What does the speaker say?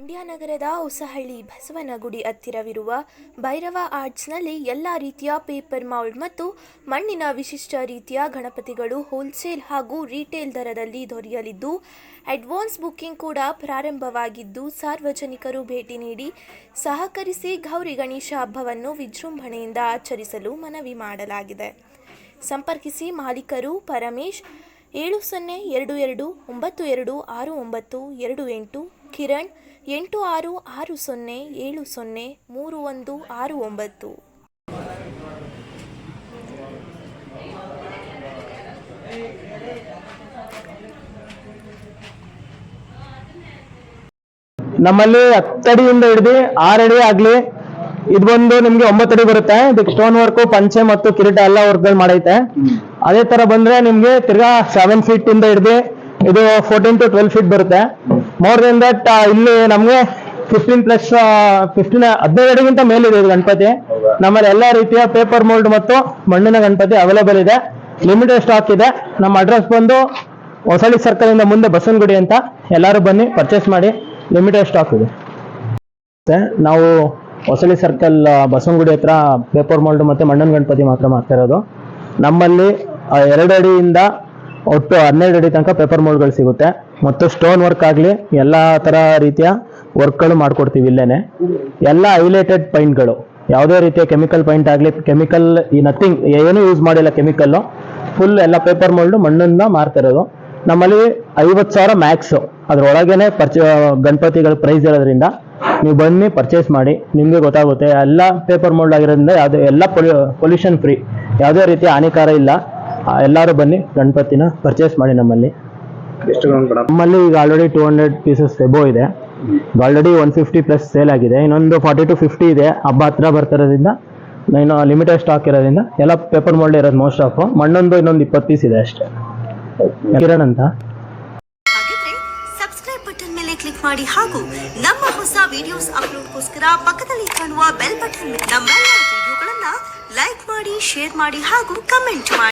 ಮಂಡ್ಯ ನಗರದ ಹೊಸಹಳ್ಳಿ ಬಸವನಗುಡಿ ಹತ್ತಿರವಿರುವ ಭೈರವ ಆರ್ಟ್ಸ್ನಲ್ಲಿ ಎಲ್ಲ ರೀತಿಯ ಪೇಪರ್ ಮೌಲ್ಡ್ ಮತ್ತು ಮಣ್ಣಿನ ವಿಶಿಷ್ಟ ರೀತಿಯ ಗಣಪತಿಗಳು ಹೋಲ್ಸೇಲ್ ಹಾಗೂ ರೀಟೇಲ್ ದರದಲ್ಲಿ ದೊರೆಯಲಿದ್ದು, ಅಡ್ವಾನ್ಸ್ ಬುಕ್ಕಿಂಗ್ ಕೂಡ ಪ್ರಾರಂಭವಾಗಿದ್ದು, ಸಾರ್ವಜನಿಕರು ಭೇಟಿ ನೀಡಿ ಸಹಕರಿಸಿ ಗೌರಿ ಗಣೇಶ ಹಬ್ಬವನ್ನು ವಿಜೃಂಭಣೆಯಿಂದ ಆಚರಿಸಲು ಮನವಿ ಮಾಡಲಾಗಿದೆ. ಸಂಪರ್ಕಿಸಿ ಮಾಲೀಕರು ಪರಮೇಶ್, ಏಳು ಸೊನ್ನೆ ಎರಡು ಎರಡು ಒಂಬತ್ತು ಎರಡು ಆರು ಒಂಬತ್ತು ಎರಡು ಎಂಟು ಕಿರಣ್, ಎಂಟು ಆರು ಆರು ಸೊನ್ನೆ, ಏಳು ಸೊನ್ನೆ, ಮೂರು ಒಂದು, ಆರು ಒಂಬತ್ತು. ನಮ್ಮಲ್ಲಿ ಹತ್ತಡಿಯಿಂದ ಹಿಡಿದು ಆರಡಿ ಆಗ್ಲಿ, ಇದು ಬಂದು ನಿಮ್ಗೆ ಒಂಬತ್ತಡಿ ಬರುತ್ತೆ. ಇದಕ್ಕೆ ಸ್ಟೋನ್ ವರ್ಕ್ ಪಂಚೆ ಮತ್ತು ಕಿರೀಟ ಎಲ್ಲ ವರ್ಕ್ಗಳು ಮಾಡೈತೆ. ಅದೇ ತರ ಬಂದ್ರೆ ನಿಮ್ಗೆ ತಿರ್ಗಾ ಸೆವೆನ್ ಫೀಟ್ ಇಂದ ಹಿಡಿದು ಇದು ಫೋರ್ಟೀನ್ ಟು ಟ್ವೆಲ್ ಫೀಟ್ ಬರುತ್ತೆ. ಮೋರ್ ದೆನ್ ದಟ್ ಇಲ್ಲಿ ನಮ್ಗೆ ಫಿಫ್ಟೀನ್ ಪ್ಲಸ್ ಫಿಫ್ಟೀನ್ ಹದಿನೈದು ಅಡಿಗಿಂತ ಮೇಲಿದೆ ಇದು ಗಣಪತಿ. ನಮ್ಮಲ್ಲಿ ಎಲ್ಲಾ ರೀತಿಯ ಪೇಪರ್ ಮೋಲ್ಡ್ ಮತ್ತು ಮಣ್ಣಿನ ಗಣಪತಿ ಅವೈಲೇಬಲ್ ಇದೆ. ಲಿಮಿಟೆಡ್ ಸ್ಟಾಕ್ ಇದೆ. ನಮ್ಮ ಅಡ್ರೆಸ್ ಬಂದು ಹೊಸಳ್ಳಿ ಸರ್ಕಲ್ ಇಂದ ಮುಂದೆ ಬಸವನಗುಡಿ ಅಂತ. ಎಲ್ಲರೂ ಬನ್ನಿ ಪರ್ಚೇಸ್ ಮಾಡಿ. ಲಿಮಿಟೆಡ್ ಸ್ಟಾಕ್ ಇದೆ. ನಾವು ಹೊಸಳ್ಳಿ ಸರ್ಕಲ್ ಬಸವನಗುಡಿ ಹತ್ರ ಪೇಪರ್ ಮೋಲ್ಡ್ ಮತ್ತೆ ಮಣ್ಣನ್ ಗಣಪತಿ ಮಾತ್ರ ಮಾಡ್ತಾ ಇರೋದು. ನಮ್ಮಲ್ಲಿ ಎರಡು ಅಡಿಯಿಂದ ಒಟ್ಟು ಹನ್ನೆರಡು ಅಡಿ ತನಕ ಪೇಪರ್ ಮೋಲ್ಡ್ಗಳು ಸಿಗುತ್ತೆ. ಮತ್ತು ಸ್ಟೋನ್ ವರ್ಕ್ ಆಗಲಿ ಎಲ್ಲ ಥರ ರೀತಿಯ ವರ್ಕ್ಗಳು ಮಾಡ್ಕೊಡ್ತೀವಿ ಇಲ್ಲೇನೆ. ಎಲ್ಲ ಹೈಲೈಟೆಡ್ ಪೈಂಟ್ಗಳು ಯಾವುದೇ ರೀತಿಯ ಕೆಮಿಕಲ್ ಪೈಂಟ್ ಆಗಲಿ ಕೆಮಿಕಲ್ ಈ ನಥಿಂಗ್ ಏನೂ ಯೂಸ್ ಮಾಡಿಲ್ಲ ಕೆಮಿಕಲ್ಲು ಫುಲ್ ಎಲ್ಲ ಪೇಪರ್ ಮೋಲ್ಡ್ ಮಣ್ಣನ್ನ ಮಾರ್ತಿರೋದು ನಮ್ಮಲ್ಲಿ ಐವತ್ತು ಸಾವಿರ ಮ್ಯಾಕ್ಸು ಅದ್ರೊಳಗೇನೆ ಪರ್ಚ ಗಣಪತಿಗಳ ಪ್ರೈಸ್ ಇರೋದ್ರಿಂದ ನೀವು ಬನ್ನಿ ಪರ್ಚೇಸ್ ಮಾಡಿ, ನಿಮಗೆ ಗೊತ್ತಾಗುತ್ತೆ. ಎಲ್ಲ ಪೇಪರ್ ಮೋಲ್ಡ್ ಆಗಿರೋದ್ರಿಂದ ಯಾವುದೇ, ಎಲ್ಲ ಪೊಲ್ಯೂಷನ್ ಫ್ರೀ ಯಾವುದೇ ರೀತಿಯ ಹಾನಿಕಾರ ಇಲ್ಲ. ಎಲ್ಲರೂ ಬನ್ನಿ, ಗಣಪತಿನ ಪರ್ಚೇಸ್ ಮಾಡಿ ನಮ್ಮಲ್ಲಿ. ಎಷ್ಟು ನಮ್ಮಲ್ಲಿ ಈಗ already two hundred pieces above ಇದೆ. Already one fifty plus sale ಆಗಿದೆ. ಇನ್ನೊಂದು ಫಾರ್ಟಿ ಟು ಫಿಫ್ಟಿ ಇದೆ. ಹಬ್ಬ ಹತ್ರ ಬರ್ತಿರೋದ್ರಿಂದ, ಇನ್ನು ಲಿಮಿಟೆಡ್ ಸ್ಟಾಕ್ ಇರೋದ್ರಿಂದ, ಎಲ್ಲ ಪೇಪರ್ ಮೋಲ್ಡ್ ಇರೋದು ಮೋಸ್ಟ್ ಆಫ್ ಮಣ್ಣೊಂದು ಇನ್ನೊಂದು ಇಪ್ಪತ್ತು ಪೀಸ್ ಇದೆ ಅಷ್ಟೇ. ಕಿರಣ್ ಅಂತ. ಸಬ್ಸ್ಕ್ರೈಬ್ ಬಟನ್ ಮೇಲೆ ಕ್ಲಿಕ್ ಮಾಡಿ ಹಾಗೂ ನಮ್ಮ ಹೊಸ ವಿಡಿಯೋಸ್ ಅಪ್ಲೋಡ್ಗೋಸ್ಕರ ಪಕ್ಕದಲ್ಲಿ ಕಾಣುವ ಬೆಲ್ ಬಟನ್ ನಮ್ಮೆಲ್ಲ ವಿಡಿಯೋಗಳನ್ನ ಲೈಕ್ ಮಾಡಿ ಶೇರ್ ಮಾಡಿ ಹಾಗೂ ಕಮೆಂಟ್ ಮಾಡಿ.